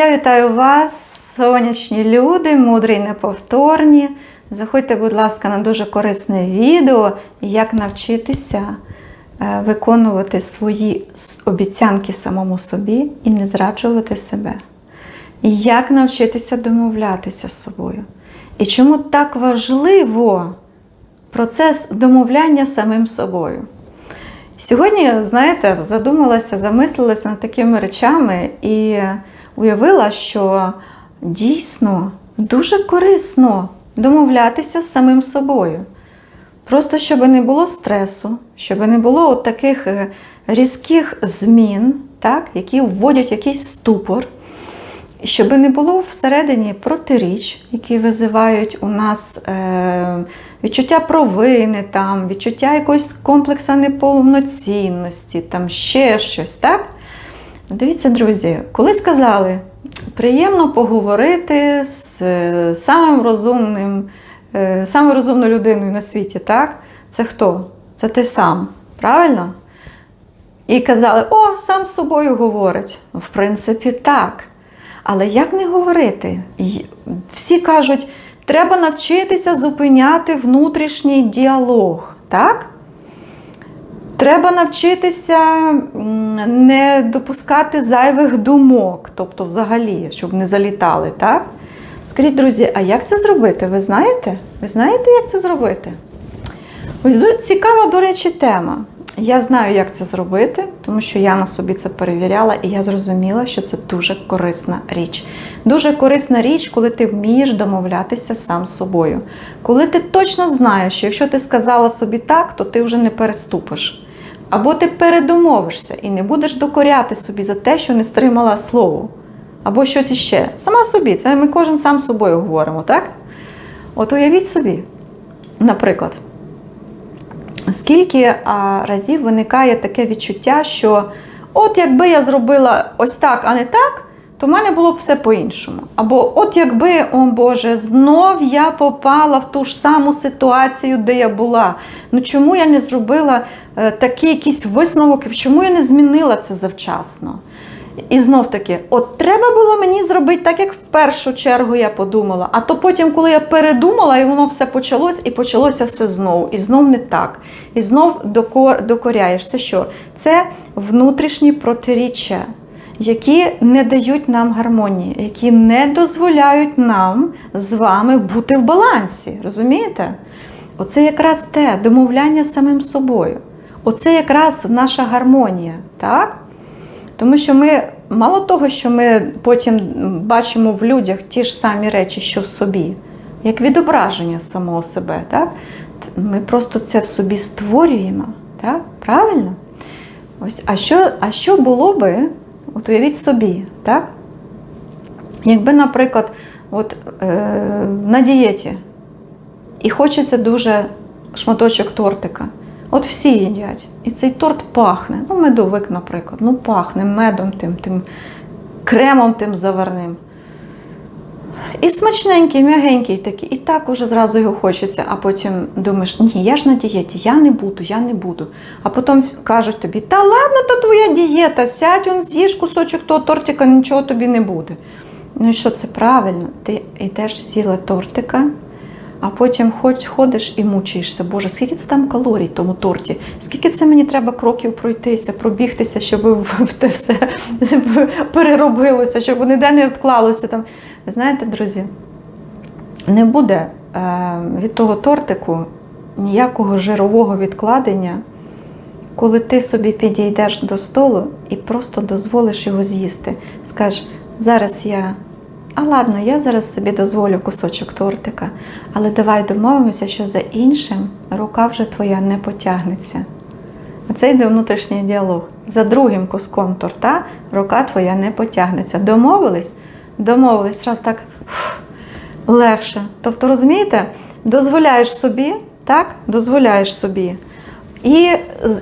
Я вітаю вас, сонячні люди, мудрі й неповторні. Заходьте, будь ласка, на дуже корисне відео, як навчитися е, виконувати свої обіцянки самому собі і не зраджувати себе. І як навчитися домовлятися з собою. І чому так важливо процес домовляння самим собою. Сьогодні, знаєте, задумалася, замислилася над такими речами і уявила, що дійсно дуже корисно домовлятися з самим собою. Просто щоб не було стресу, щоб не було от таких е, різких змін, так, які вводять якийсь ступор, щоб не було всередині протиріч, які визивають у нас е, відчуття провини, там, відчуття якогось комплексу неповноцінності, там ще щось, так? Дивіться, друзі, коли сказали, приємно поговорити з е, самим розумним, е, самою розумною людиною на світі, так? Це хто? Це ти сам, правильно? І казали, о, сам з собою говорить. Ну, В принципі, так. Але як не говорити? Всі кажуть, треба навчитися зупиняти внутрішній діалог, так? Треба навчитися не допускати зайвих думок, тобто взагалі, щоб не залітали, так? Скажіть, друзі, а як це зробити? Ви знаєте? Ви знаєте, як це зробити? Ось цікава, до речі, тема. Я знаю, як це зробити, тому що я на собі це перевіряла, і я зрозуміла, що це дуже корисна річ. Дуже корисна річ, коли ти вмієш домовлятися сам з собою. Коли ти точно знаєш, що якщо ти сказала собі так, то ти вже не переступиш. Або ти передумовишся і не будеш докоряти собі за те, що не стримала слово. Або щось іще. Сама собі, це ми кожен сам з собою говоримо, так? От уявіть собі, наприклад, скільки а, разів виникає таке відчуття, що от якби я зробила ось так, а не так, то в мене було б все по-іншому. Або от якби, о Боже, знов я попала в ту ж саму ситуацію, де я була. Ну чому я не зробила е, такий якийсь висновок, чому я не змінила це завчасно? І знов таки, от треба було мені зробити так, як в першу чергу я подумала. А то потім, коли я передумала, і воно все почалось, і почалося все знову. І знов не так. І знов докор, докоряєш. Це що? Це внутрішні протиріччя, які не дають нам гармонії, які не дозволяють нам з вами бути в балансі. Розумієте? Оце якраз те домовляння з самим собою. Оце якраз наша гармонія. так? Тому що ми мало того, що ми потім бачимо в людях ті ж самі речі, що в собі, як відображення самого себе, так? ми просто це в собі створюємо. Так? Правильно? Ось, а, що, а що було би, от уявіть собі, так? якби, наприклад, от, е, на дієті і хочеться дуже шматочок тортика. От всі їдять. І цей торт пахне. Ну, медовик, наприклад. Ну, пахне медом тим, тим кремом тим заварним. І смачненький, м'ягенький такий. І так уже зразу його хочеться, а потім думаєш, ні, я ж на дієті, я не буду, я не буду. А потім кажуть тобі, та ладно, то твоя дієта, сядь, он з'їж кусочок того тортика, нічого тобі не буде. Ну і що це правильно? Ти йдеш з'їла тортика, а потім хоч ходиш і мучаєшся. Боже, скільки це там калорій в тому торті? Скільки це мені треба кроків пройтися, пробігтися, щоб те все переробилося, щоб ніде не відклалося там. Знаєте, друзі, не буде е, від того тортику ніякого жирового відкладення, коли ти собі підійдеш до столу і просто дозволиш його з'їсти. Скажеш, зараз я. А ладно, я зараз собі дозволю кусочок тортика, але давай домовимося, що за іншим рука вже твоя не потягнеться. Оце йде внутрішній діалог. За другим куском торта рука твоя не потягнеться. Домовились? Домовились, раз так фух, легше. Тобто, розумієте, дозволяєш собі, так? Дозволяєш собі. І,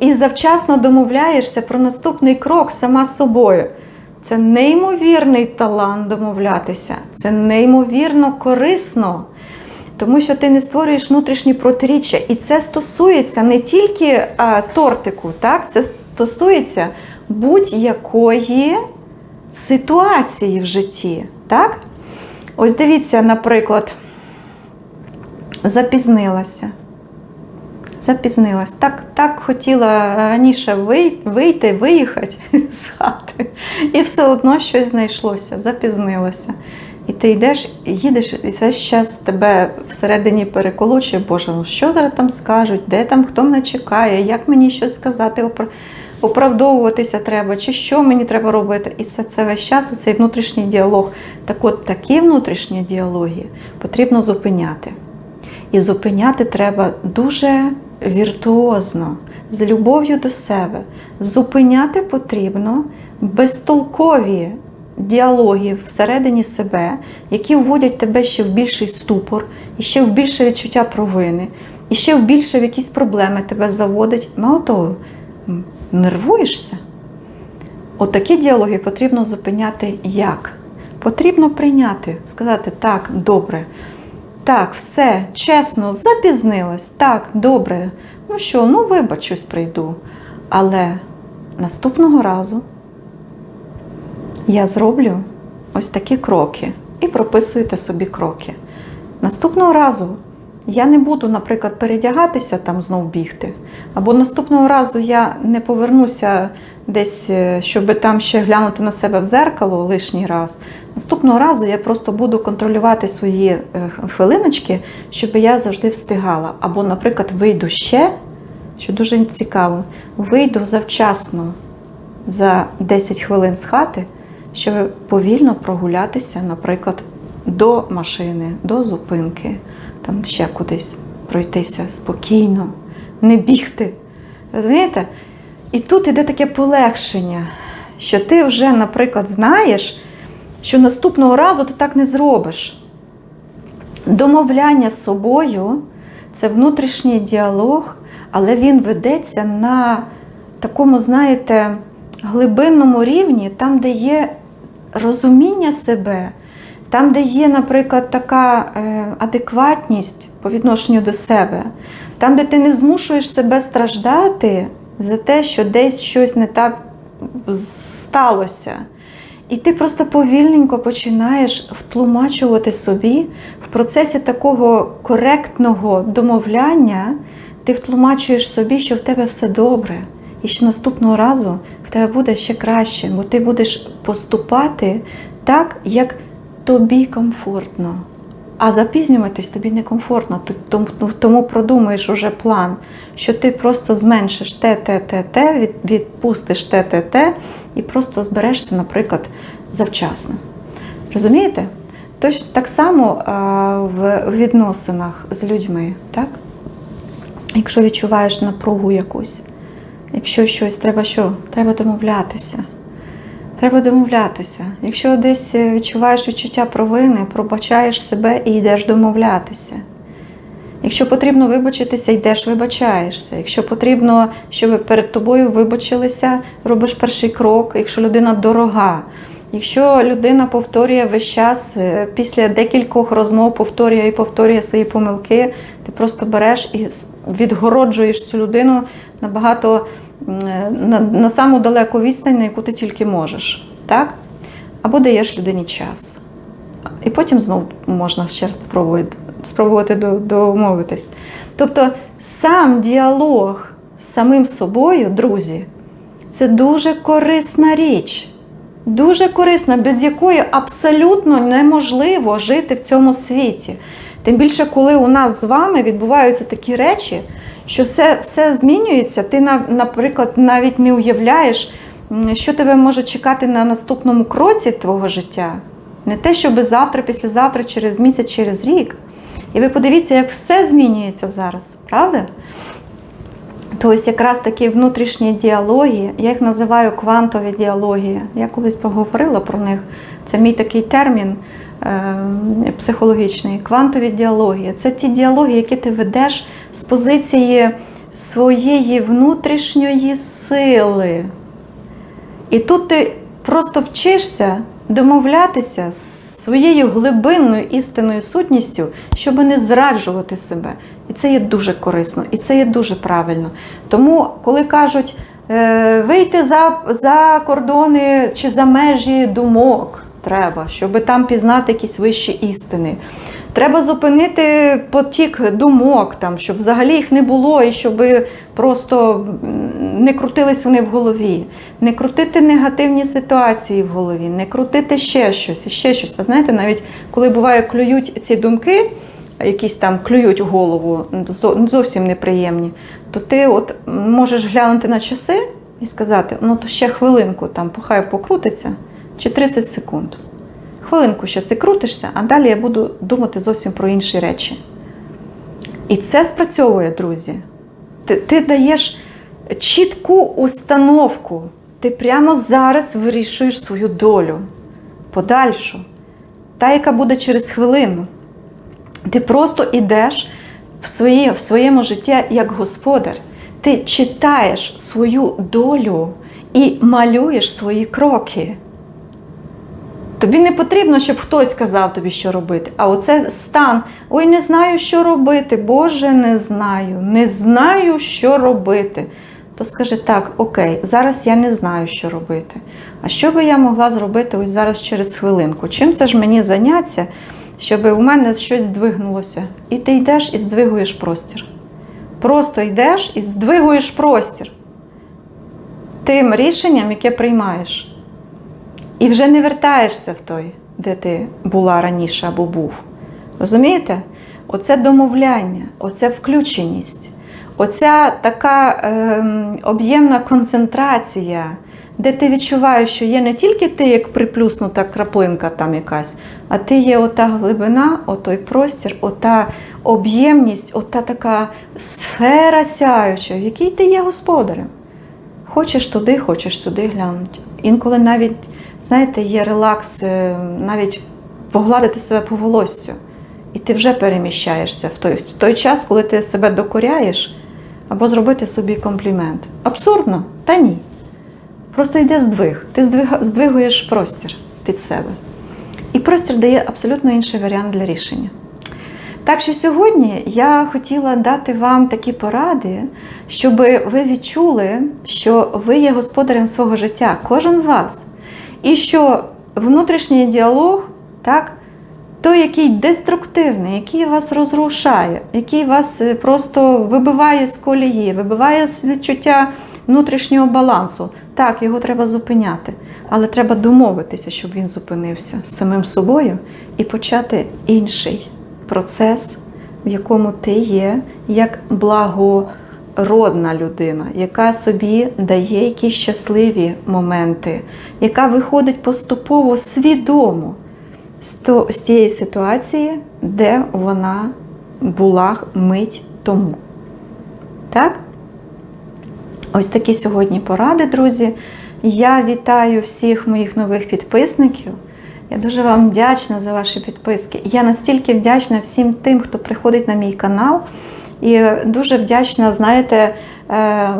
і завчасно домовляєшся про наступний крок сама собою. Це неймовірний талант домовлятися, це неймовірно корисно. Тому що ти не створюєш внутрішні протиріччя. І це стосується не тільки а, тортику, так? це стосується будь-якої ситуації в житті. Так? Ось дивіться, наприклад, запізнилася. Запізнилась. Так, так хотіла раніше вийти, виїхати з хати, і все одно щось знайшлося, запізнилася. І ти йдеш, їдеш, і весь час тебе всередині переколочує, Боже, ну що зараз там скажуть, де там хто мене чекає, як мені щось сказати, оправдовуватися треба, чи що мені треба робити. І це, це весь час, цей внутрішній діалог. Так от такі внутрішні діалоги потрібно зупиняти. І зупиняти треба дуже віртуозно, з любов'ю до себе. Зупиняти потрібно безтолкові діалоги всередині себе, які вводять тебе ще в більший ступор, і ще в більше відчуття провини, і ще в більше в якісь проблеми тебе заводить. Мало того, нервуєшся. Отакі діалоги потрібно зупиняти як? Потрібно прийняти, сказати так, добре. Так, все, чесно, запізнилась. Так, добре. Ну що, ну вибачусь, прийду. Але наступного разу я зроблю ось такі кроки і прописуєте собі кроки. Наступного разу я не буду, наприклад, передягатися там знов бігти. Або наступного разу я не повернуся десь, е, щоб там ще глянути на себе в дзеркало лишній раз. Наступного разу я просто буду контролювати свої е, хвилиночки, щоб я завжди встигала. Або, наприклад, вийду ще, що дуже цікаво, вийду завчасно за 10 хвилин з хати, щоб повільно прогулятися, наприклад, до машини, до зупинки, там ще кудись пройтися спокійно, не бігти. Розумієте? І тут іде таке полегшення, що ти вже, наприклад, знаєш, що наступного разу ти так не зробиш. Домовляння з собою це внутрішній діалог, але він ведеться на такому, знаєте, глибинному рівні, там, де є розуміння себе, там, де є, наприклад, така е, адекватність по відношенню до себе, там, де ти не змушуєш себе страждати за те, що десь щось не так сталося. І ти просто повільненько починаєш втлумачувати собі в процесі такого коректного домовляння, ти втлумачуєш собі, що в тебе все добре, і що наступного разу в тебе буде ще краще, бо ти будеш поступати так, як тобі комфортно. А запізнюватись тобі некомфортно, Т- тому, продумаєш уже план, що ти просто зменшиш те, те, те, те, відпустиш те, те, те, і просто зберешся, наприклад, завчасно. Розумієте? Тож так само в відносинах з людьми, так? Якщо відчуваєш напругу якусь, якщо щось, треба що? Треба домовлятися. Треба домовлятися. Якщо десь е, відчуваєш відчуття провини, пробачаєш себе і йдеш домовлятися. Якщо потрібно вибачитися, йдеш вибачаєшся. Якщо потрібно, щоб перед тобою вибачилися, робиш перший крок, якщо людина дорога. Якщо людина повторює весь час, е, після декількох розмов повторює і повторює свої помилки, ти просто береш і відгороджуєш цю людину набагато на, на саму далеку відстань, на яку ти тільки можеш. Так? Або даєш людині час. І потім знову можна ще раз спробувати, спробувати домовитись. Тобто сам діалог з самим собою, друзі, це дуже корисна річ. Дуже корисна, без якої абсолютно неможливо жити в цьому світі. Тим більше, коли у нас з вами відбуваються такі речі, що все, все змінюється, ти, наприклад, навіть не уявляєш, що тебе може чекати на наступному кроці твого життя. Не те, щоб завтра, післязавтра, через місяць, через рік. І ви подивіться, як все змінюється зараз, правда? То ось якраз такі внутрішні діалоги, я їх називаю квантові діалоги. Я колись поговорила про них. Це мій такий термін е, психологічний. Квантові діалоги. Це ті діалоги, які ти ведеш з позиції своєї внутрішньої сили. І тут ти просто вчишся домовлятися з своєю глибинною істинною сутністю, щоб не зраджувати себе. І це є дуже корисно, і це є дуже правильно. Тому, коли кажуть, е, вийти за, за кордони чи за межі думок треба, щоб там пізнати якісь вищі істини. Треба зупинити потік думок, там, щоб взагалі їх не було, і щоб просто не крутились вони в голові, не крутити негативні ситуації в голові, не крутити ще щось, ще щось. А знаєте, навіть коли буває клюють ці думки, якісь там клюють голову, зовсім неприємні, то ти от можеш глянути на часи і сказати, ну то ще хвилинку там похай покрутиться, чи 30 секунд. Хвилинку ще ти крутишся, а далі я буду думати зовсім про інші речі. І це спрацьовує, друзі. Ти, ти даєш чітку установку. Ти прямо зараз вирішуєш свою долю, подальшу, та, яка буде через хвилину. Ти просто йдеш в, своє, в своєму житті як господар. Ти читаєш свою долю і малюєш свої кроки. Тобі не потрібно, щоб хтось сказав тобі, що робити. А оце стан. Ой, не знаю, що робити. Боже, не знаю, не знаю, що робити. То скажи так, окей, зараз я не знаю, що робити. А що би я могла зробити ось зараз через хвилинку? Чим це ж мені заняття, щоб у мене щось здвигнулося? І ти йдеш і здвигуєш простір. Просто йдеш і здвигуєш простір тим рішенням, яке приймаєш. І вже не вертаєшся в той, де ти була раніше або був. Розумієте? Оце домовляння, оце включеність, оця така ем, об'ємна концентрація, де ти відчуваєш, що є не тільки ти, як приплюснута краплинка там якась, а ти є ота глибина, отой простір, ота об'ємність, ота така сфера сяюча, в якій ти є господарем. Хочеш туди, хочеш сюди глянути. Інколи навіть, знаєте, є релакс, е, навіть погладити себе по волоссю. І ти вже переміщаєшся в той, в той час, коли ти себе докоряєш, або зробити собі комплімент. Абсурдно? Та ні. Просто йде здвиг. Ти здвигуєш простір під себе. І простір дає абсолютно інший варіант для рішення. Так що сьогодні я хотіла дати вам такі поради, щоб ви відчули, що ви є господарем свого життя, кожен з вас. І що внутрішній діалог, так, той, який деструктивний, який вас розрушає, який вас е, просто вибиває з колії, вибиває з відчуття внутрішнього балансу. Так, його треба зупиняти, але треба домовитися, щоб він зупинився з самим собою і почати інший процес, в якому ти є як благородна людина, яка собі дає якісь щасливі моменти, яка виходить поступово свідомо з тієї ситуації, де вона була мить тому. Так? Ось такі сьогодні поради, друзі. Я вітаю всіх моїх нових підписників. Я дуже вам вдячна за ваші підписки. Я настільки вдячна всім тим, хто приходить на мій канал. І дуже вдячна, знаєте, е,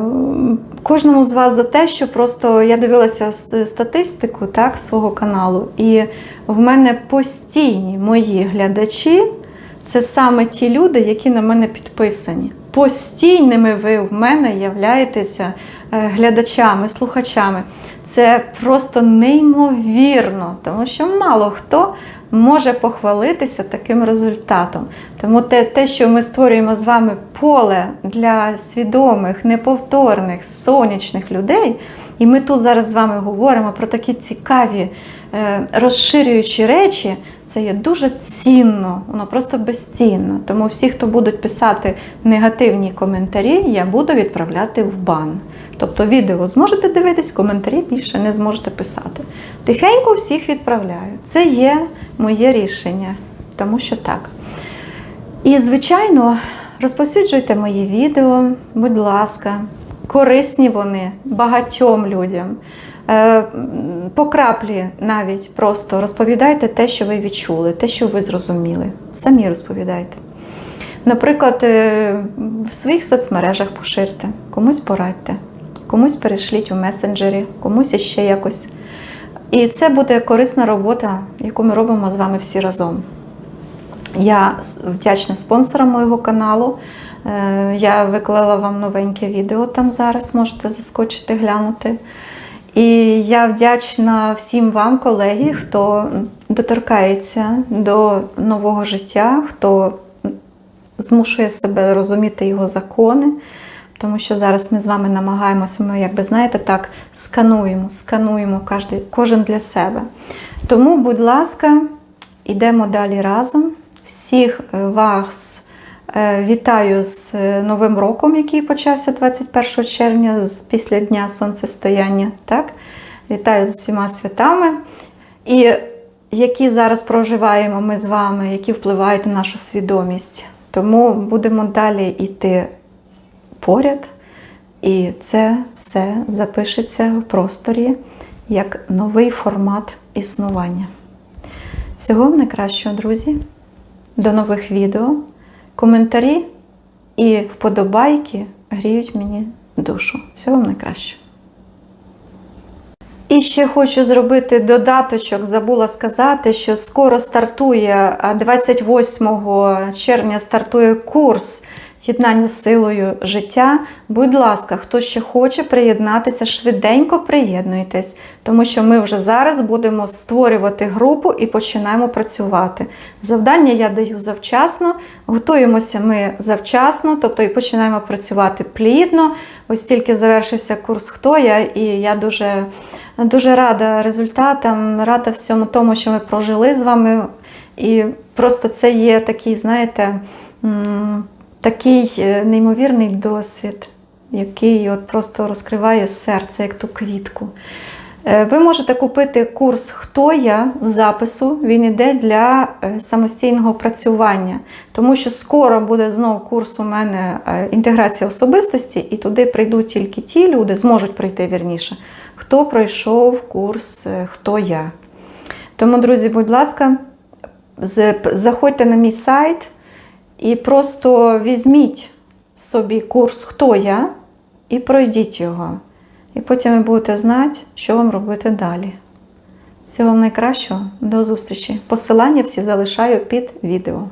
кожному з вас за те, що просто я дивилася статистику так, свого каналу, і в мене постійні мої глядачі це саме ті люди, які на мене підписані. Постійними ви в мене являєтеся е, глядачами, слухачами. Це просто неймовірно, тому що мало хто може похвалитися таким результатом. Тому те, те, що ми створюємо з вами поле для свідомих, неповторних, сонячних людей, і ми тут зараз з вами говоримо про такі цікаві е, розширюючі речі, це є дуже цінно, воно просто безцінно. Тому всі, хто будуть писати негативні коментарі, я буду відправляти в бан. Тобто відео зможете дивитись, коментарі більше не зможете писати. Тихенько всіх відправляю. Це є моє рішення, тому що так. І, звичайно, розповсюджуйте мої відео, будь ласка, корисні вони багатьом людям. Е, По краплі навіть просто розповідайте те, що ви відчули, те, що ви зрозуміли. Самі розповідайте. Наприклад, е, в своїх соцмережах поширте, комусь порадьте, комусь перешліть у месенджері, комусь іще якось. І це буде корисна робота, яку ми робимо з вами всі разом. Я вдячна спонсорам моєго каналу Е, Я виклала вам новеньке відео там зараз, можете заскочити, глянути. І я вдячна всім вам, колеги, хто доторкається до нового життя, хто змушує себе розуміти його закони. Тому що зараз ми з вами намагаємося, ми, якби знаєте, так скануємо, скануємо кожен, кожен для себе. Тому, будь ласка, йдемо далі разом. Всіх е, вас е, вітаю з е, Новим роком, який почався 21 червня, після Дня Сонцестояння. Так? Вітаю з усіма святами. І які зараз проживаємо ми з вами, які впливають на нашу свідомість. Тому будемо далі йти поряд, і це все запишеться в просторі як новий формат існування. Всього найкращого, друзі. До нових відео. Коментарі і вподобайки гріють мені душу. Всього найкращого. І ще хочу зробити додаточок. Забула сказати, що скоро стартує 28 червня стартує курс єднання з силою життя. Будь ласка, хто ще хоче приєднатися, швиденько приєднуйтесь, тому що ми вже зараз будемо створювати групу і починаємо працювати. Завдання я даю завчасно, готуємося ми завчасно, тобто і починаємо працювати плідно. Ось тільки завершився курс Хто я, і я дуже, дуже рада результатам, рада всьому тому, що ми прожили з вами. І просто це є такий, знаєте, такий е, неймовірний досвід, який от просто розкриває серце, як ту квітку. Е, Ви можете купити курс Хто я в запису. Він йде для е, самостійного працювання, тому що скоро буде знову курс у мене інтеграція особистості, і туди прийдуть тільки ті люди, зможуть прийти вірніше, хто пройшов курс Хто я. Тому, друзі, будь ласка, заходьте на мій сайт і просто візьміть собі курс Хто я і пройдіть його. І потім ви будете знати, що вам робити далі. Всього вам найкращого, до зустрічі. Посилання всі залишаю під відео.